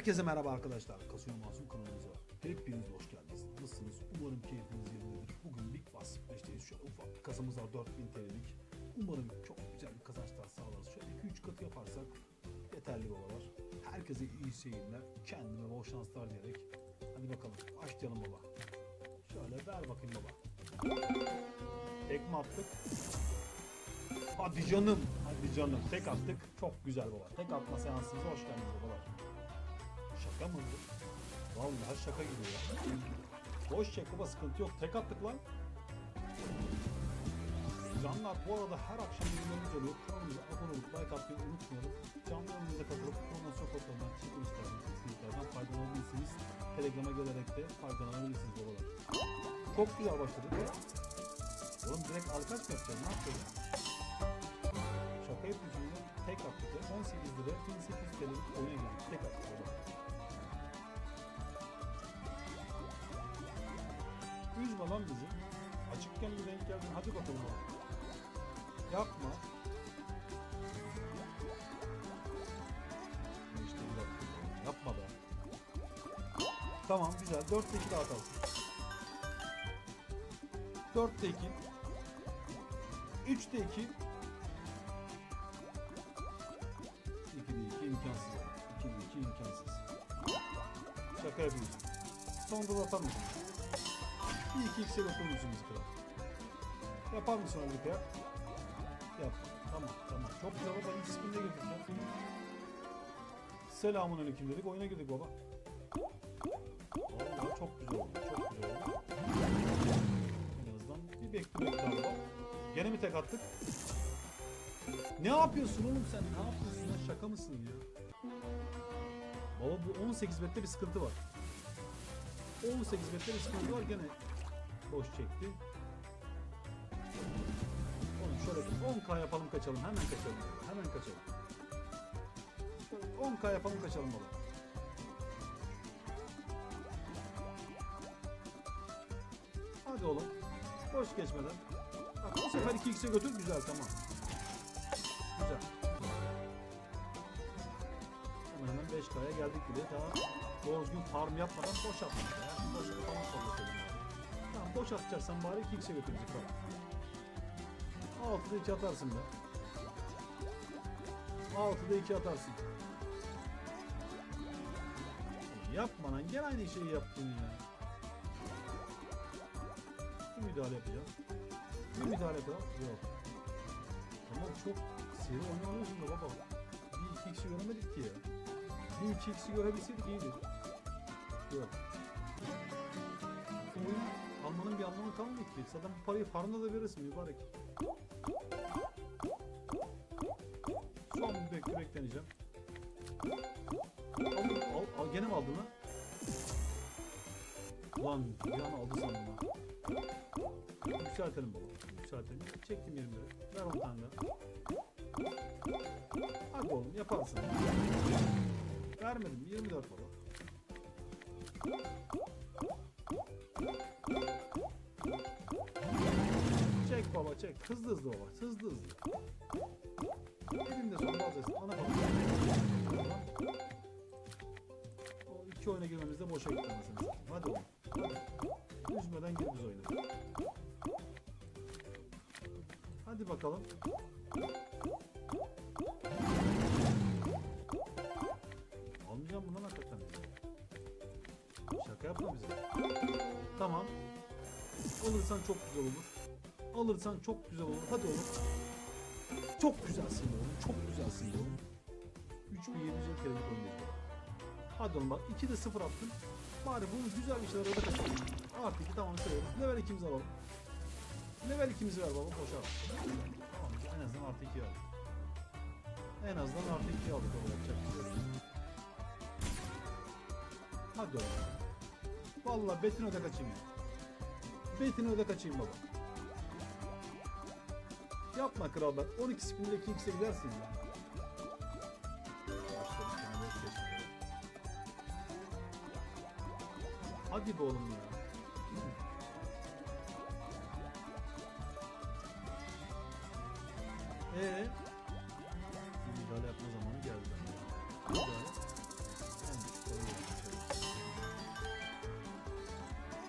Herkese merhaba arkadaşlar. Kasıyor Masum kanalımıza. Hepiniz hoş geldiniz. Nasılsınız? Umarım keyfiniz yerindedir. Bugün Big Bass 5'teyiz. Şöyle ufak bir kasamız var 4000 TL'lik. Umarım çok güzel bir kazançlar sağlarız. Şöyle 2-3 katı yaparsak yeterli babalar. Herkese iyi seyirler. Kendime bol şanslar diyerek. Hadi bakalım başlayalım baba. Şöyle ver bakayım baba. Tekme attık. Hadi canım. Hadi canım. Tek attık. Çok güzel baba. Tek atma seansınıza hoş geldiniz babalar. Şaka mı bu? Vallahi şaka gibi ya. Boş çek baba sıkıntı yok. Tek attık lan. Canlar bu arada her akşam yayınlarımız oluyor. Kanalımıza abone olup like atmayı unutmayalım. Canlı yayınımıza katılıp promosyon kodlarından çekilişlerden, etkinliklerden faydalanabilirsiniz. Telegram'a gelerek de faydalanabilirsiniz babalar. Çok güzel başladık. Oğlum direkt alkaç mı yapacağız? Ne yapacağız? Şaka yapıyorsun ya. Tek attık ya. 18 lira 1800 TL'lik oyuna girdik. Tek attık Üzme lan bizi. Açıkken bir denk geldin. Hadi bakalım. Yapma. İşte bir dakika. Yapma be. Tamam güzel. 4'te 2 daha kalsın. 4'te 2. 3'te 2. 2'de 2 imkansız. 2'de 2 imkansız. Şaka yapıyorsun. Sonunda da atamıyorsun. Bir iki götürür müsün bizi kral? Yapar mısın öyle yap? Yap. Tamam tamam. Çok güzel baba. İlk ismini de götüreceğim. Selamun aleyküm dedik. Oyuna girdik baba. Vallahi çok güzel oldu. Çok güzel oldu. En azından bir bekle baba. Gene mi tek attık? Ne yapıyorsun oğlum sen? Ne yapıyorsun ya? Şaka mısın ya? Baba bu 18 bette bir sıkıntı var. 18 bette bir sıkıntı var gene boş çekti. Oğlum şöyle bir 10k yapalım kaçalım. Hemen kaçalım. Hemen kaçalım. Şöyle 10k yapalım kaçalım baba. Hadi oğlum. Boş geçmeden. Bak bu sefer 2x'e götür güzel tamam. Güzel. Hemen hemen 5K'ya geldik bile daha doğru düzgün farm yapmadan boş atmak ya. Boş atmak zorunda boş atacaksan bari 2x'e götürecek falan. 6'da 2 atarsın be. 6'da 2 atarsın. Yapma lan gene aynı şeyi yaptın ya. Bir müdahale yapacağım. Bir müdahale yapalım. Yok. Ama çok seri oynanıyorsun da baba. Bir 2x'i göremedik ki ya. Bir 2x'i görebilseydik iyiydi. Anlamı kalmadı ki. Zaten bu parayı farmda da verirsin mübarek. Son bir bekle bekleneceğim. Al, al, al, gene mi aldın lan? Ulan bir an aldı sandım ha. Yükseltelim baba. Yükseltelim. Çektim 20 lira. Ver 10 tane. Hadi oğlum yaparsın. Vermedim 24 baba. Çek. Hızlı hızlı baba. Hızlı hızlı. Elinde sonunda alacaksın. Ana baba. O iki oyuna girmemizde boşa gitti anasını satayım. Hadi oğlum. Üzmeden gir biz oyuna. Hadi bakalım. Almayacağım bundan hakikaten. Şaka yapma bize. Tamam. Alırsan çok güzel olur. Alırsan çok güzel olur. Hadi oğlum. Çok güzelsin oğlum. Çok güzelsin oğlum. 3700 kerelik oynayacağım. Hadi oğlum bak 2'de 0 attın. Bari bunu güzel bir şeyler orada kaçıralım. Artı 2 tamam sayalım. Level 2'mizi alalım. Level 2'mizi ver baba boşalt. Tamam en azından artı 2 aldık. En azından artı 2 aldık yapacak bir şey. Hadi oğlum. Valla Betin öde kaçayım ya. Betin öde kaçayım baba. Yapma kral bak. 12 spinle Kings'e gidersin ya. Hadi be oğlum ya. Ee, bir müdahale yapma zamanı geldi. Müdahale.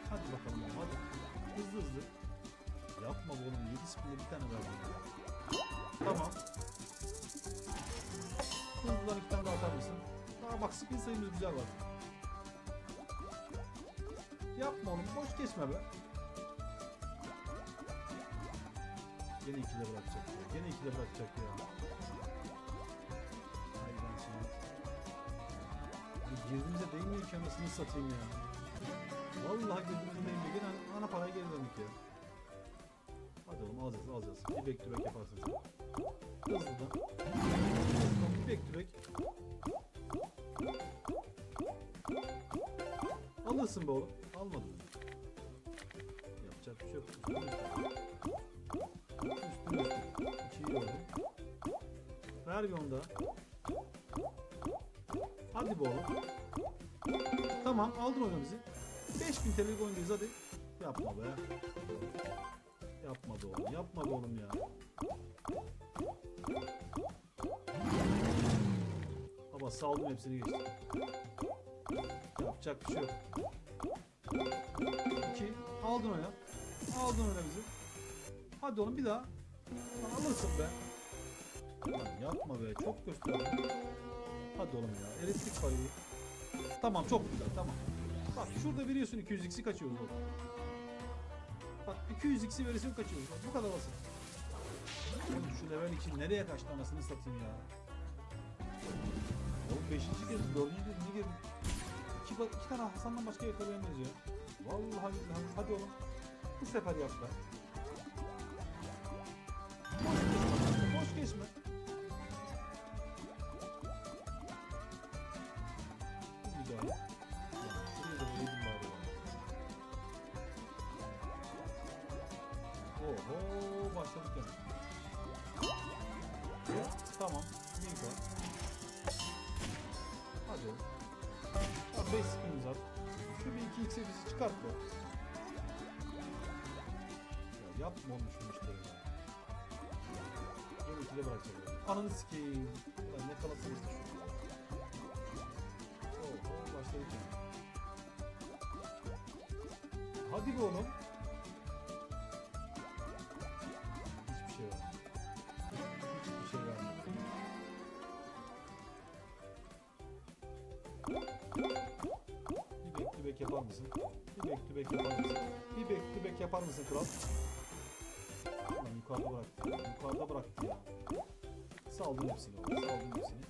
Hadi bakalım hadi. Hızlı hızlı. Yapma oğlum 7 spinle bir tane verdim. Tamam. Hızlıdan iki tane daha atar mısın? Aa bak spin sayımız güzel var. Yapma oğlum boş geçme be. Gene ikide bırakacak ya. Gene ikide bırakacak ya. Hayır ben seni. Girdiğimize değmiyor ki anasını satayım ya. Vallahi girdiğimize değmiyor. Gene ana paraya geri döndük ya. Hadi oğlum alacağız alacağız. Bir bek tübek yaparsın sen. Hızlıdan. Hızlıdan bir bek tübek. Alırsın be oğlum. Almadın mı? Yapacak bir şey yok. Üstüne. İkiyi gördüm. Ver bir onu daha. Hadi be oğlum. Tamam aldın oyunu bizi. 5000 TL'lik oyundayız hadi. Yapma be. Yapma be oğlum. Yapma be oğlum ya. Baba saldım hepsini geçtim. Yapacak bir şey yok. 2 aldın oyunu. Aldın oyunu bizi. Hadi oğlum bir daha. Alırsın be. Lan yapma be çok gösterdin. Hadi oğlum ya elektrik var iyi. Tamam çok güzel tamam. Bak şurada veriyorsun 200x'i kaçıyoruz oğlum. Bak 200x'i veriyorsun kaçıyoruz. Bak, bu kadar basit. Oğlum şu level 2 nereye kaçtı anasını satayım ya. Oğlum 5. kez 4. kez ne girdik? İki, iki tane Hasan'dan başka yakalayamayız ya. Vallahi billahi. Hadi oğlum. Bu sefer yap be. Boş geçme. Boş geçme. Şu bir 2x'e bizi çıkart be. Ya yapma oğlum şunu işte ya. Gel ikide bırakacak ya. Ananı sikeyim. Ulan yakalasın işte şunu. Oho başladık yani. Hadi be oğlum. Mısın? Bir bek tübek yapar mısın? Bir bek tübek yapar mısın kral? Ulan yukarıda bıraktı ya. Yukarıda bıraktı ya. Saldım hepsini. Saldım hepsini.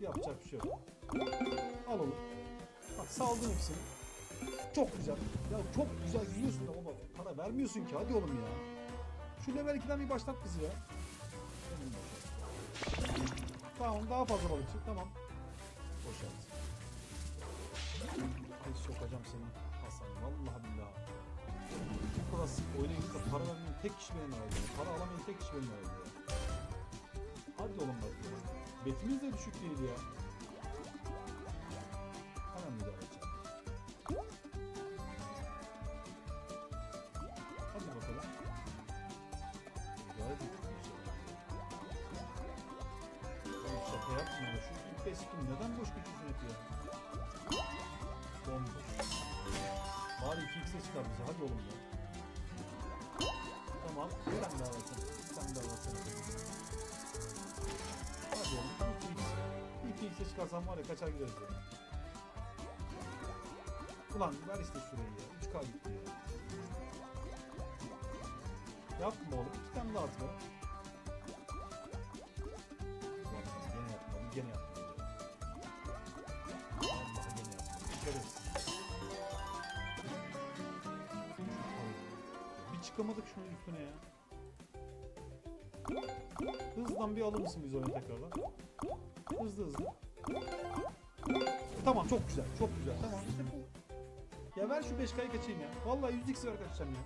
Yapacak bir şey yok. Al oğlum. Bak saldım hepsini. Çok güzel. Ya çok güzel gidiyorsun ama bak para vermiyorsun ki. Hadi oğlum ya. Şu level 2'den bir başlat bizi ya. Tamam daha fazla balıkçı. Tamam. Boşalt. Ay sokacağım seni Hasan. Vallahi billahi. Bu kadar sık oyuna gidip para vermeyen tek kişi benim herhalde. Para alamayan tek kişi benim herhalde. Hadi oğlum bak. Betimiz de düşük değil ya. Hemen müdahale edeceğim. Hadi bakalım. Müdahale bir şey. Şaka yapma ya. Şu ilk gün neden boş geçiyorsun hep ya? Bomboş. Bari 2x'e çıkar bize. Hadi oğlum ya. Tamam. Daha versene. Bir tane daha versene. Hadi oğlum. 2x. 2x'e çıkarsam var ya kaçar gideriz ya. Ulan ver işte şurayı ya. 3k gitti ya. Yapma oğlum. İki tane daha at be. Çıkamadık şunun üstüne ya. Hızdan bir alır mısın biz oyunu tekrardan? Hızlı hızlı. Tamam çok güzel çok güzel tamam işte bu. Ya ver şu 5K'yı kaçayım ya. Vallahi 100x ver kaçacağım ya.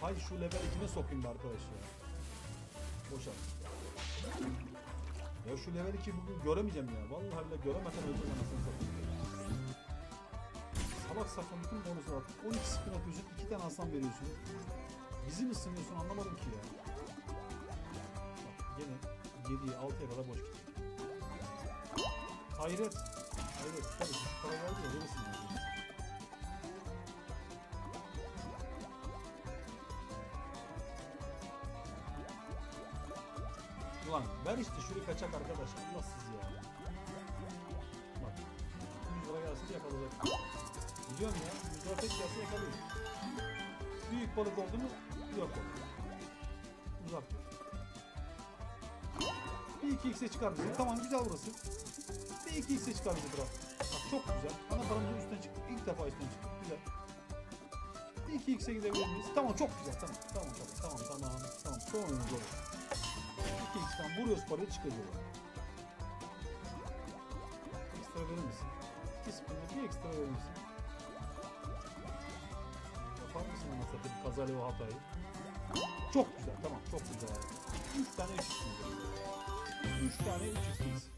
Hay şu level 2'ne sokayım be arkadaş ya. Boşalt. Ya şu level 2 bugün göremeyeceğim ya. Vallahi bile göremezsem öleceğiz anasını satayım. Salak saçma bütün bonusu var. 12 spin atıyorsun, 2 tane aslan veriyorsun. Bizi mi sınıyorsun anlamadım ki ya. Bak gene 7'ye 6'ya kadar boş gidiyor. Hayret. Hayret. Tabii şu para geldi ya verirsin yani. Ulan ver işte şurayı kaçak arkadaş. Allahsız ya. Bak. 100 lira gelse yakalayacak. Biliyorum ya. 100 lira tek gelse yakalıyor. Büyük balık oldu mu? Yok oldu. Uzak dur. Bir 2x'e çıkar bizi. Tamam güzel burası. Bir 2x'e çıkar bizi bırak. Bak çok güzel. Ana paramızın üstüne çıktık. İlk defa üstüne çıktık. Güzel. Bir 2x'e gidebilir miyiz? Tamam çok güzel. Tamam tamam tamam tamam tamam. Tamam son oyunumuz olur. 2x'ten vuruyoruz parayı çıkıyor yola. Ekstra verir misin? 2 spin'e bir ekstra verir misin? Mısın ana satayım kazayla o hatayı? Çok güzel tamam çok güzel. 3 tane 3 x'imiz 3 tane 3 x'imiz.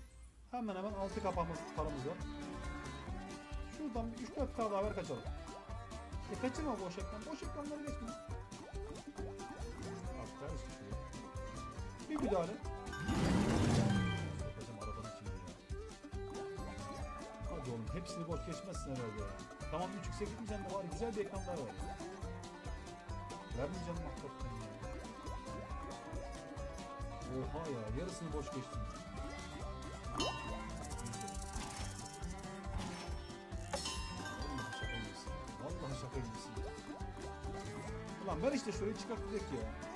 Hemen hemen 6 kapağımız paramız var. Şuradan bir 3-4 tane daha ver kaçalım. E kaçırma boş ekran. Boş ekranları geçme. Bir müdahale. Sokacağım arabanın içine ya. Hadi oğlum hepsini boş geçmezsin herhalde ya. Tamam 3x'e gitmeyeceksin de var güzel bir ekran daha var. Vermeyeceğim hakikaten ya. Oha ya yarısını boş geçtim. Vallahi şaka gibisin. Vallahi şaka gibisin. Ulan ver işte şurayı çıkart ya.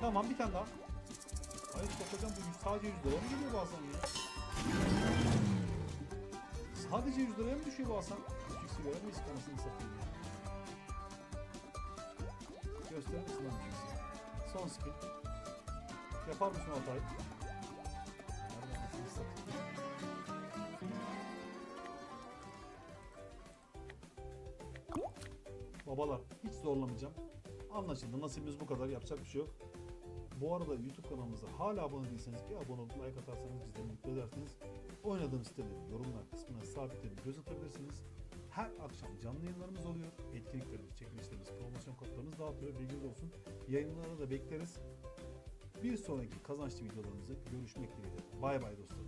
Tamam bir tane daha. Hayır sokacağım bu sadece 100 liraya mı geliyor bazen ya? Sadece 100 liraya mı düşüyor bazen? Küçük sigara mı iskanasını satayım ya? Gösterir misin lan Son spin. Yapar mısın hatayı? Babalar hiç zorlamayacağım. Anlaşıldı. Nasibimiz bu kadar. Yapacak bir şey yok. Bu arada YouTube kanalımıza hala abone değilseniz bir abone olup like atarsanız bizleri mutlu edersiniz. Oynadığım siteleri yorumlar kısmına sabitlerini göz atabilirsiniz. Her akşam canlı yayınlarımız oluyor. Etkinliklerimiz, çekilişlerimiz, promosyon kodlarımız dağıtılıyor. Bilginiz olsun. Yayınlara da bekleriz. Bir sonraki kazançlı videolarımızda görüşmek dileğiyle. Bay bay dostlarım.